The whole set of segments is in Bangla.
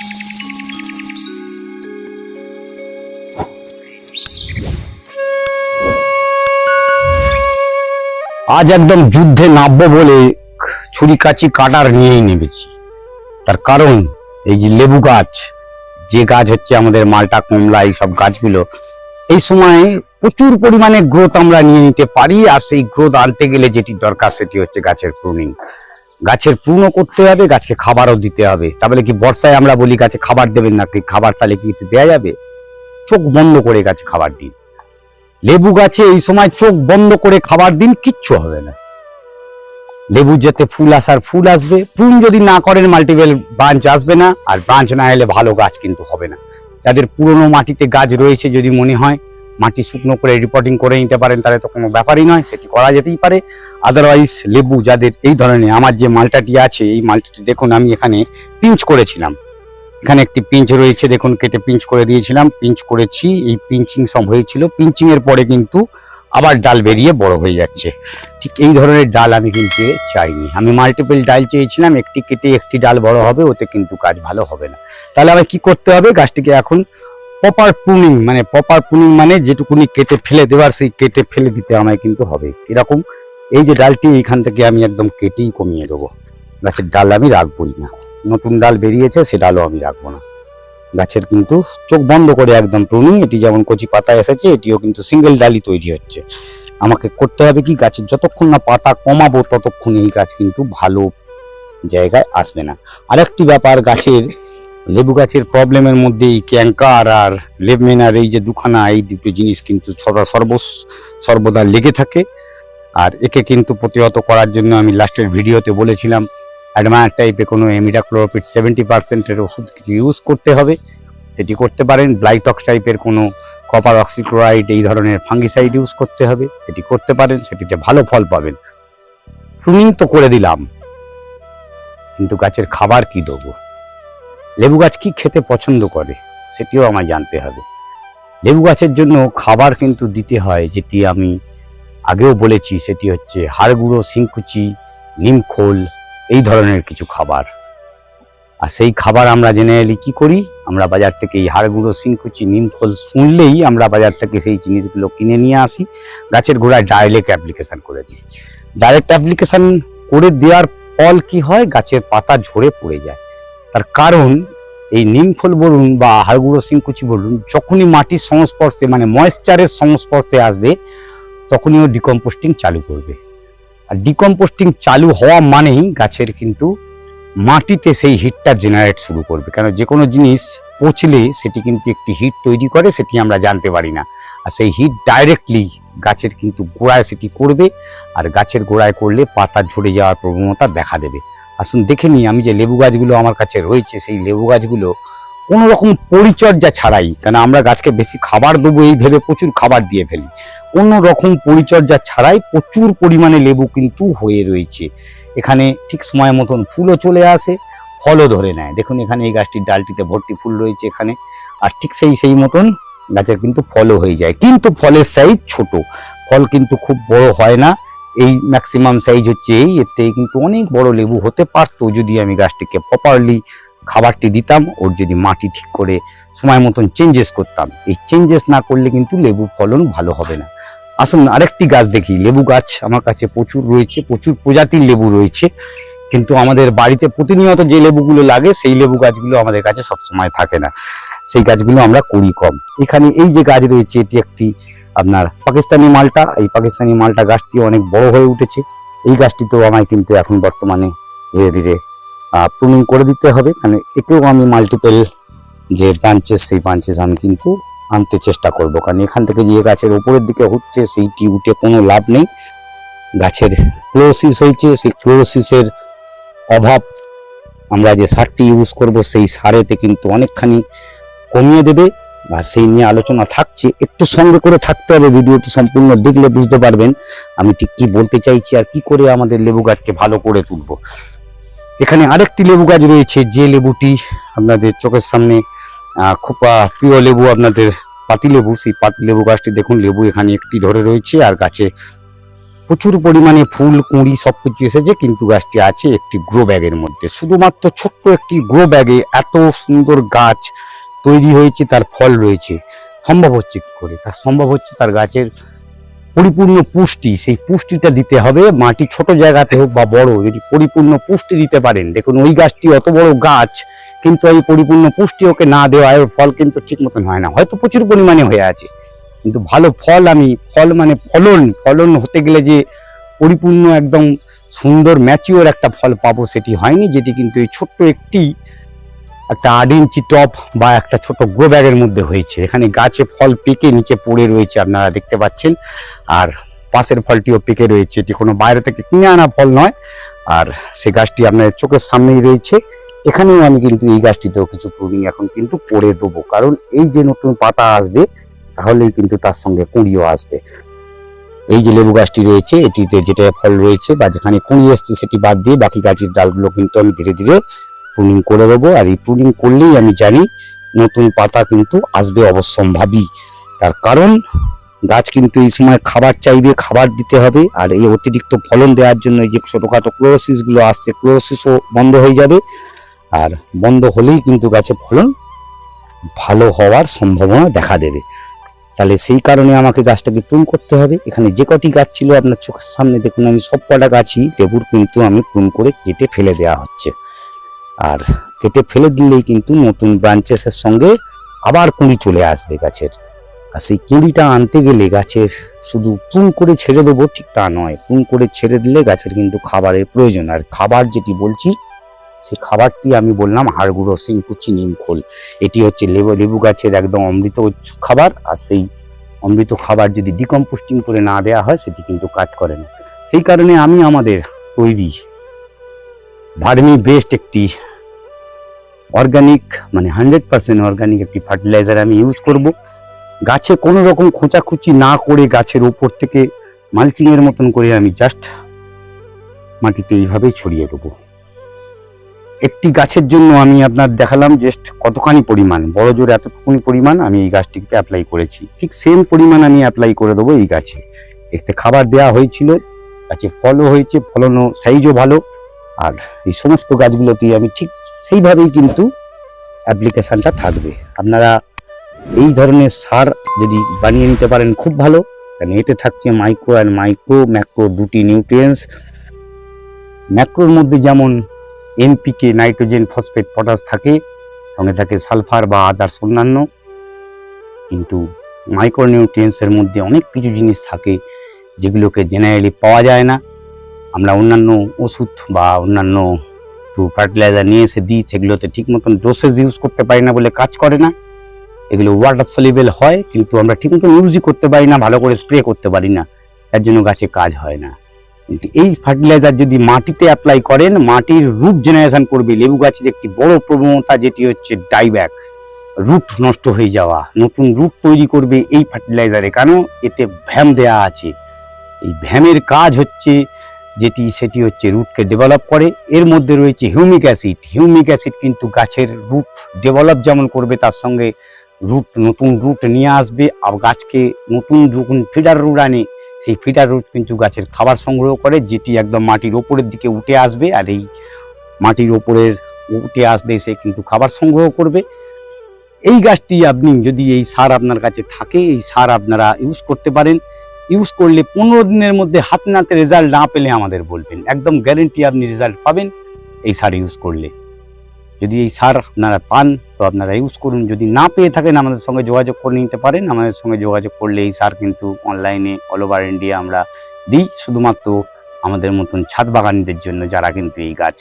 আজ একদম যুদ্ধে নামবো বলে ছুরি কাচি কাটার নিয়েই নেমেছি। তার কারণ এই যে লেবু গাছ, যে গাছ হচ্ছে আমাদের মালটা, কমলা, এই সব গাছগুলো, এই সময় প্রচুর পরিমাণে গ্রোথ আমরা নিয়ে নিতে পারি আর সেই গ্রোথ আনতে গেলে যেটি দরকার সেটি হচ্ছে গাছের প্রুনিং গাছের পূর্ণ করতে হবে, গাছকে খাবারও দিতে হবে। তাহলে কি বর্ষায় আমরা বলি গাছে খাবার দেবেন না, কি খাবার তাহলে কি দেওয়া যাবে? চোখ বন্ধ করে গাছে খাবার দিন। লেবু গাছে এই সময় চোখ বন্ধ করে খাবার দিন, কিচ্ছু হবে না। লেবু যেতে ফুল আসার ফুল আসবে, ফুল যদি না করেন মাল্টিপেল ব্রাঞ্চ আসবে না, আর ব্রাঞ্চ না এলে ভালো গাছ কিন্তু হবে না। তাদের পুরনো মাটিতে গাছ রয়েছে যদি মনে হয় মাটি শুকনো করে রিপোর্টিং করে নিতে পারেন, তাহলে তো কোনো ব্যাপারই নয়, সেটি করা যেতেই পারে। আদারওয়াইজ লেবু যাদের এই ধরনের, আমার যে মালটাটি আছে, এই মালটাটি দেখুন, আমি এখানে পিঞ্চ করেছিলাম। এখানে একটি পিঞ্চ রয়েছে, দেখুন, কেটে পিঞ্চ করে দিয়েছিলাম। পিঞ্চ করেছি, এই পিঞ্চিং সব হয়েছিল। পিঞ্চিং এর পরে কিন্তু আবার ডাল বেরিয়ে বড় হয়ে যাচ্ছে। ঠিক এই ধরনের ডাল আমি কিন্তু চাইনি। আমি মাল্টিপল ডাল চেয়েছিলাম, একটি কেটে একটি ডাল বড় হবে, ওতে কিন্তু কাজ ভালো হবে না। তাহলে আমার কি করতে হবে? গাছটিকে এখন প্রপার প্রুনিং মানে প্রপার প্রুনিং মানে যেটুকুনি কেটে ফেলে দেওয়ার সেই কেটে ফেলে দিতে আমায় কিন্তু হবে। এরকম এই যে ডালটি এইখান থেকে আমি একদম কেটেই কমিয়ে দেবো। গাছের ডাল আমি রাখবোই না। নতুন ডাল বেরিয়েছে, সে ডালও আমি রাখব না। গাছের কিন্তু চোখ বন্ধ করে একদম প্রুনিং এটি যেমন কচি পাতা এসেছে, এটিও কিন্তু সিঙ্গেল ডালই তৈরি হচ্ছে। আমাকে করতে হবে কি, গাছের যতক্ষণ না পাতা কমাবো, ততক্ষণ এই গাছ কিন্তু ভালো জায়গায় আসবে না। আরেকটি ব্যাপার, গাছের লেবু গাছের প্রবলেমের মধ্যে এই ক্যাঙ্কার আর লেবমেনার এই যে দুখানা, এই দুটো জিনিস কিন্তু সদা সর্ব সর্বদা লেগে থাকে। আর একে কিন্তু প্রতিহত করার জন্য আমি লাস্টের ভিডিওতে বলেছিলাম অ্যাডমায়ার টাইপে কোনো এমিডাক্লোরোপিড সেভেন্টি পার্সেন্টের ওষুধ কিছু ইউজ করতে হবে। সেটি করতে পারেন ব্লাইটক্স টাইপের কোনো কপার অক্সিক্লোরাইড এই ধরনের ফাঙ্গিসাইড ইউজ করতে হবে, সেটি করতে পারেন, সেটিতে ভালো ফল পাবেন। প্রুনিং তো করে দিলাম, কিন্তু গাছের খাবার কি দেবো? লেবু গাছ কি খেতে পছন্দ করে, সেটিও আমায় জানতে হবে। লেবু গাছের জন্য খাবার কিন্তু দিতে হয়, যেটি আমি আগেও বলেছি, সেটি হচ্ছে হাড় গুঁড়ো শিংকুচি নিমখোল এই ধরনের কিছু খাবার। আর সেই খাবার আমরা জেনারেলি কি করি? আমরা বাজার থেকে এই হাড় গুঁড়ো শিংকুচি নিমখোল শুনলেই আমরা বাজার থেকে সেই জিনিসগুলো কিনে নিয়ে আসি। গাছের গোড়ায় ডাইরেক্ট অ্যাপ্লিকেশান করে দিই। ডাইরেক্ট অ্যাপ্লিকেশন করে দেওয়ার ফল কি হয়? গাছের পাতা ঝরে পড়ে যায়। তার কারণ এই নিমফল বলুন বা হাড়গুঁড়ো, শিংকুচি বলুন, যখনই মাটির সংস্পর্শে মানে ময়েশ্চারের সংস্পর্শে আসবে, তখনই ও ডিকম্পোস্টিং চালু করবে। আর ডিকম্পোস্টিং চালু হওয়া মানেই গাছের কিন্তু মাটিতে সেই হিটটা জেনারেট শুরু করবে। কেন? যে কোনো জিনিস পচলে সেটি কিন্তু একটি হিট তৈরি করে, সেটি আমরা জানতে পারি না। আর সেই হিট ডাইরেক্টলি গাছের কিন্তু গোড়ায় সেটি করবে, আর গাছের গোড়ায় করলে পাতা ঝরে যাওয়ার প্রবণতা দেখা দেবে। আসুন দেখে নিই আমি যে লেবু গাছগুলো আমার কাছে রয়েছে, সেই লেবু গাছগুলো কোনো রকম পরিচর্যা ছাড়াই, কেন আমরা গাছকে বেশি খাবার দেবো এই ভেবে প্রচুর খাবার দিয়ে ফেলি। কোনো রকম পরিচর্যা ছাড়াই প্রচুর পরিমাণে লেবু কিন্তু হয়ে রয়েছে। এখানে ঠিক সময় মতন ফুলও চলে আসে, ফলও ধরে নেয়। দেখুন এখানে এই গাছটির ডালটিতে ভর্তি ফুল রয়েছে এখানে, আর ঠিক সেই সেই মতন গাছের কিন্তু ফলও হয়ে যায়। কিন্তু ফলের সাইজ ছোট, ফল কিন্তু খুব বড় হয় না। এই ম্যাক্সিমাম সাইজ হচ্ছে এই থেকে কিন্তু অনেক বড় লেবু হতে পারতো যদি আমি গাছটিকে প্রপারলি খাবারটি দিতাম ওর যদি মাটি ঠিক করে সময় মতন চেঞ্জেস করতাম। এই চেঞ্জেস না করলে কিন্তু লেবু ফলন ভালো হবে না। আসুন আরেকটি গাছ দেখি, লেবু গাছ আমার কাছে প্রচুর রয়েছে, প্রচুর প্রজাতির লেবু রয়েছে। কিন্তু আমাদের বাড়িতে প্রতিনিয়ত যে লেবুগুলো লাগে সেই লেবু গাছগুলো আমাদের কাছে সবসময় থাকে না। সেই গাছগুলো আমরা করি কম। এখানে এই যে গাছ রয়েছে, এটি একটি আপনার পাকিস্তানি মালটা, এই পাকিস্তানি মালটা গাছটি অনেক বড় হয়ে উঠেছে। এই গাছটিতেও আমায় কিন্তু এখন বর্তমানে ধীরে ধীরে প্রুনিং করে দিতে হবে। মানে এতেও আমি মাল্টিপল যে ব্রাঞ্চেস সেই ব্রাঞ্চেস আমি কিন্তু আনতে চেষ্টা করব। কারণ এখান থেকে যে গাছের উপরের দিকে হচ্ছে, সেইটি উঠে কোনো লাভ নেই। গাছের ফ্লোরোসিস হয়েছে, সেই ফ্লোরোসিসের অভাব আমরা যে সারটি ইউজ করব, সেই সারেতে কিন্তু অনেকখানি কমিয়ে দেবে। আর সেই নিয়ে আলোচনা থাকছে, একটু সঙ্গে করে থাকতে হবে ভিডিওটি সম্পূর্ণ দেখলে বুঝতে পারবেন আমি ঠিক কি বলতে চাইছি আর কি করে আমাদের লেবু গাছকে ভালো করে তুলবো। এখানে আরেকটি লেবু গাছ রয়েছে, যে লেবুটি আপনাদের চোখের সামনে খুব প্রিয় লেবু আপনাদের পাতি লেবু, সেই পাতি লেবু গাছটি দেখুন, লেবু এখানে একটি ধরে রয়েছে আর গাছে প্রচুর পরিমাণে ফুল, কুঁড়ি সব কিছু এসেছে, কিন্তু গাছটি আছে একটি গ্রো ব্যাগের মধ্যে। শুধুমাত্র ছোট্ট একটি গ্রো ব্যাগে এত সুন্দর গাছ তৈরি হয়েছে, তার ফল রয়েছে। সম্ভব হচ্ছে কি করে? তার সম্ভব হচ্ছে তার গাছের পরিপূর্ণ পুষ্টি। সেই পুষ্টিটা দিতে হবে। মাটি ছোট জায়গাতে হোক বা বড়, যদি পরিপূর্ণ পুষ্টি দিতে পারেন। দেখুন, ওই গাছটি অত বড় গাছ, কিন্তু এই পরিপূর্ণ পুষ্টি ওকে না দেওয়ায় ফল কিন্তু ঠিক মতন হয় না। হয়তো প্রচুর পরিমাণে হয়ে আছে, কিন্তু ভালো ফল আমি, ফল মানে ফলন ফলন হতে গেলে যে পরিপূর্ণ একদম সুন্দর, ম্যাচিওর একটা ফল পাবো সেটি হয়নি, যেটি কিন্তু এই ছোট্ট একটি একটা আট ইঞ্চি টপ বা একটা ছোট গ্রো ব্যাগের মধ্যে হয়েছে। এখানে গাছে ফল পেকে নিচে পড়ে রয়েছে আপনারা দেখতে পাচ্ছেন। আর পাশের ফলটিও পেকে রয়েছে। এটি কোনো বাইরে থেকে কিনে আনা ফল নয়। আর সে গাছটি আপনার চোখের সামনেই রয়েছে। এখানেও আমি কিন্তু এই গাছটিতেও কিছু প্রুনিং এখন কিন্তু পড়ে দেবো। কারণ এই যে নতুন পাতা আসবে, তাহলেই কিন্তু তার সঙ্গে কুঁড়িও আসবে। এই যে লেবু গাছটি রয়েছে, এটিতে যেটা ফল রয়েছে বা যেখানে কুঁড়ি এসছে, সেটি বাদ দিয়ে বাকি গাছের ডালগুলো কিন্তু আমি ধীরে ধীরে প্রুনিং করে দেবো আর এই প্রুনিং করলেই আমি জানি নতুন পাতা কিন্তু আসবে অবশ্যম্ভাবী। তার কারণ, গাছ কিন্তু এই সময় খাবার চাইবে, খাবার দিতে হবে আর এই অতিরিক্ত ফলন দেওয়ার জন্য এই যে ছোটোখাটো ক্লোরোসিসগুলো আসছে ক্লোরোসিসও বন্ধ হয়ে যাবে আর বন্ধ হলেই কিন্তু গাছে ফলন ভালো হওয়ার সম্ভাবনা দেখা দেবে। তাহলে সেই কারণে আমাকে গাছটাকে প্রুন করতে হবে। এখানে যে কটি গাছ ছিল আপনার চোখের সামনে দেখুন, আমি সব কটা গাছই লেবুর কিন্তু আমি প্রুন করে কেটে ফেলে দেওয়া হচ্ছে। আর কেটে ফেলে দিলেই কিন্তু নতুন ব্রাঞ্চেসের সঙ্গে আবার কুঁড়ি চলে আসবে গাছের। আর সেই কুঁড়িটা আনতে গেলে গাছের শুধু পুন করে ছেড়ে দেবো ঠিক তা নয়, পুন করে ছেড়ে দিলে গাছের কিন্তু খাবারের প্রয়োজন। আর খাবার যেটি বলছি সেই খাবারটি আমি বললাম হাড়গুঁড়ো সিংকুচি নিমখোল। এটি হচ্ছে লেবু লেবু গাছের একদম অমৃত খাবার। আর সেই অমৃত খাবার যদি ডিকম্পোস্টিং করে না দেওয়া হয়, সেটি কিন্তু কাজ করে না। সেই কারণে আমি আমাদের তৈরি ভার্মি বেস্ট একটি অর্গানিক মানে হান্ড্রেড পার্সেন্ট অর্গানিক একটি ফার্টিলাইজার আমি ইউজ করব। গাছে কোনো রকম খোঁচাখুচি না করে গাছের ওপর থেকে মালচিংয়ের মতন করে আমি জাস্ট মাটিতে এইভাবেই ছড়িয়ে দেবো। একটি গাছের জন্য আমি আপনার দেখালাম জাস্ট কতখানি পরিমাণ, বড় জোর এতটুকুনি পরিমাণ আমি এই গাছটিকে অ্যাপ্লাই করেছি। ঠিক সেম পরিমাণ আমি অ্যাপ্লাই করে দেবো এই গাছে। এতে খাবার দেওয়া হয়েছিল, গাছে ফলও হয়েছে, ফলনও সাইজও ভালো। আর এই সমস্ত গাছগুলোতেই আমি ঠিক সেইভাবেই কিন্তু অ্যাপ্লিকেশানটা থাকবে। আপনারা এই ধরনের সার যদি বানিয়ে নিতে পারেন খুব ভালো। কারণ এতে থাকছে মাইক্রো অ্যান্ড মাইক্রো ম্যাক্রো দুটি নিউট্রিয়েন্টস ম্যাক্রোর মধ্যে যেমন এনপিকে নাইট্রোজেন ফসফেট পটাশ থাকে, সঙ্গে থাকে সালফার বা আদার্স অন্যান্য। কিন্তু মাইক্রো মাইক্রোনিউট্রিয়েন্টসের মধ্যে অনেক কিছু জিনিস থাকে যেগুলোকে জেনারেলি পাওয়া যায় না। আমরা অন্যান্য ওষুধ বা অন্যান্য ফার্টিলাইজার নিয়ে এসে দিই, সেগুলোতে ঠিক মতন ডোসেজ ইউজ করতে পারি না বলে কাজ করে না। এগুলো ওয়াটার সলিবেল হয়, কিন্তু আমরা ঠিক মতন ইউজই করতে পারি না, ভালো করে স্প্রে করতে পারি না। তার জন্য গাছে কাজ হয় না। কিন্তু এই ফার্টিলাইজার যদি মাটিতে অ্যাপ্লাই করেন, মাটির রুট জেনারেশন করবে। লেবু গাছের একটি বড় প্রবণতা যেটি হচ্ছে ডাইব্যাক রুট নষ্ট হয়ে যাওয়া। নতুন রুট তৈরি করবে এই ফার্টিলাইজারে কেন? এতে ভ্যাম দেয়া আছে। এই ভ্যামের কাজ হচ্ছে যেটি সেটি হচ্ছে রুটকে ডেভেলপ করে। এর মধ্যে রয়েছে হিউমিক অ্যাসিড হিউমিক অ্যাসিড কিন্তু গাছের রুট ডেভেলপ যেমন করবে, তার সঙ্গে রুট নতুন রুট নিয়ে আসবে। আর গাছকে নতুন যখন ফিডার রুট আনে, সেই ফিডার রুট কিন্তু গাছের খাবার সংগ্রহ করে, যেটি একদম মাটির ওপরের দিকে উঠে আসবে। আর এই মাটির ওপরের উঠে আসলে সে কিন্তু খাবার সংগ্রহ করবে। এই গাছটি আপনি যদি এই সার আপনার কাছে থাকে, এই সার আপনারা ইউজ করতে পারেন। ইউজ করলে পনেরো দিনের মধ্যে হাত নাতে রেজাল্ট না পেলে আমাদের বলবেন। একদম গ্যারেন্টি আপনি রেজাল্ট পাবেন এই সার ইউজ করলে। যদি এই সার আপনারা পান, তো আপনারা ইউজ করুন। যদি না পেয়ে থাকেন, আমাদের সঙ্গে যোগাযোগ করে নিতে পারেন। আমাদের সঙ্গে যোগাযোগ করলে এই সার কিন্তু অনলাইনে অল ওভার ইন্ডিয়া আমরা দিই। শুধুমাত্র আমাদের মতন ছাদ বাগানিদের জন্য যারা কিন্তু এই গাছ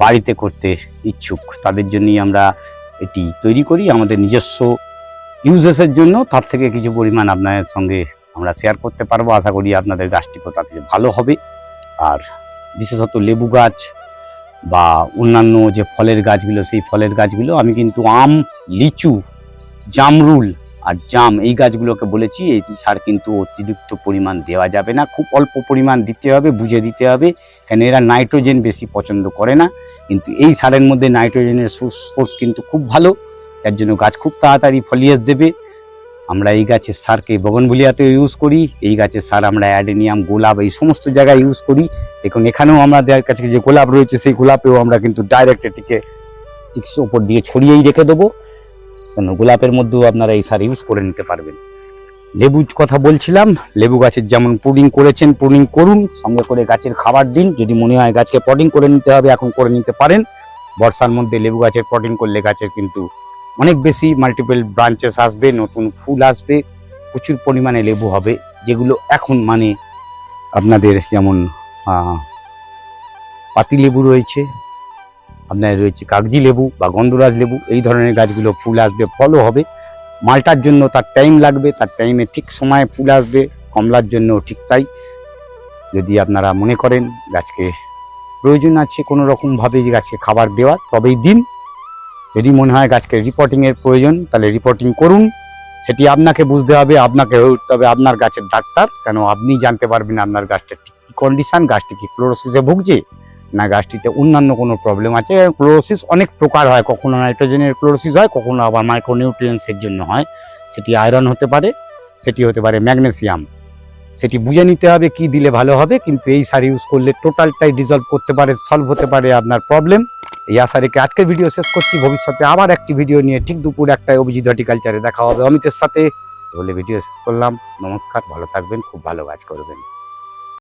বাড়িতে করতে ইচ্ছুক, তাদের জন্যই আমরা এটি তৈরি করি। আমাদের নিজস্ব ইউজেসের জন্য, তার থেকে কিছু পরিমাণ আপনাদের সঙ্গে আমরা শেয়ার করতে পারব। আশা করি আপনাদের গাছটিও তাতে ভালো হবে। আর বিশেষত লেবু গাছ বা অন্যান্য যে ফলের গাছগুলো, সেই ফলের গাছগুলো, আমি কিন্তু আম, লিচু, জামরুল আর জাম এই গাছগুলোকে বলেছি, এই সার কিন্তু অতিরিক্ত পরিমাণ দেওয়া যাবে না। খুব অল্প পরিমাণ দিতে হবে, বুঝে দিতে হবে। কেন এরা নাইট্রোজেন বেশি পছন্দ করে না। কিন্তু এই সারের মধ্যে নাইট্রোজেনের সোর্স কিন্তু খুব ভালো। তার জন্য গাছ খুব তাড়াতাড়ি ফলিয়েস দেবে। আমরা এই গাছের সারকে বগনভুলিয়াতে ইউজ করি, এই গাছের সার আমরা অ্যাডেনিয়াম, গোলাপ, এই সমস্ত জায়গায় ইউজ করি। দেখুন, এখানেও আমাদের কাছে যে গোলাপ রয়েছে, সেই গোলাপেও আমরা কিন্তু ডাইরেক্ট এটিকে টিক্স ওপর দিয়ে ছড়িয়েই রেখে দেবো। কেন গোলাপের মধ্যেও আপনারা এই সার ইউজ করে নিতে পারবেন। লেবু কথা বলছিলাম, লেবু গাছের যেমন পুডিং করেছেন পুডিং করুন। সঙ্গে করে গাছের খাবার দিন, যদি মনে হয় গাছকে পটিং করে নিতে হবে, এখন করে নিতে পারেন। বর্ষার মধ্যে লেবু গাছের পটিং করলে গাছের কিন্তু অনেক বেশি মাল্টিপল ব্রাঞ্চেস আসবে, নতুন ফুল আসবে, প্রচুর পরিমাণে লেবু হবে, যেগুলো এখন মানে আপনাদের যেমন পাতি লেবু রয়েছে, আপনার রয়েছে কাগজি লেবু বা গন্ধরাজ লেবু, এই ধরনের গাছগুলো ফুল আসবে, ফলও হবে। মালটার জন্য তার টাইম লাগবে, তার টাইমে ঠিক সময়ে ফুল আসবে, কমলার জন্য ঠিক তাই। যদি আপনারা মনে করেন গাছকে প্রয়োজন আছে কোনো রকমভাবে যে গাছকে খাবার দেওয়া তবেই দিন। যদি মনে হয় গাছকে রিপোর্টিংয়ের প্রয়োজন, তাহলে রিপোর্টিং করুন। সেটি আপনাকে বুঝতে হবে, আপনাকে হয়ে উঠতে হবে আপনার গাছের ডাক্তার। কেন আপনি জানতে পারবেন আপনার গাছটার ঠিক কী কন্ডিশন গাছটি কি ক্লোরোসিসে ভুগছে, না গাছটিতে অন্যান্য কোনো প্রবলেম আছে। ক্লোরোসিস অনেক প্রকার হয়, কখনো নাইট্রোজেনের ক্লোরোসিস হয়, কখনো আবার মাইক্রোনিউট্রিয়েন্টসের জন্য হয়। সেটি আয়রন হতে পারে, সেটি হতে পারে ম্যাগনেসিয়াম সেটি বুঝে নিতে হবে কি দিলে ভালো হবে, কিন্তু এই সার ইউজ করলে টোটালটাই ডিজলভ করতে পারে সলভ হতে পারে আপনার প্রবলেম এই আজকের ভিডিও শেষ করছি। ভবিষ্যতে আবার একটি ভিডিও নিয়ে ঠিক দুপুর একটায় অভিজিৎ হর্টিকালচারে দেখা হবে। অমিতের সাথে বলে ভিডিও শেষ করলাম। নমস্কার, ভালো থাকবেন, খুব ভালো কাজ করবেন।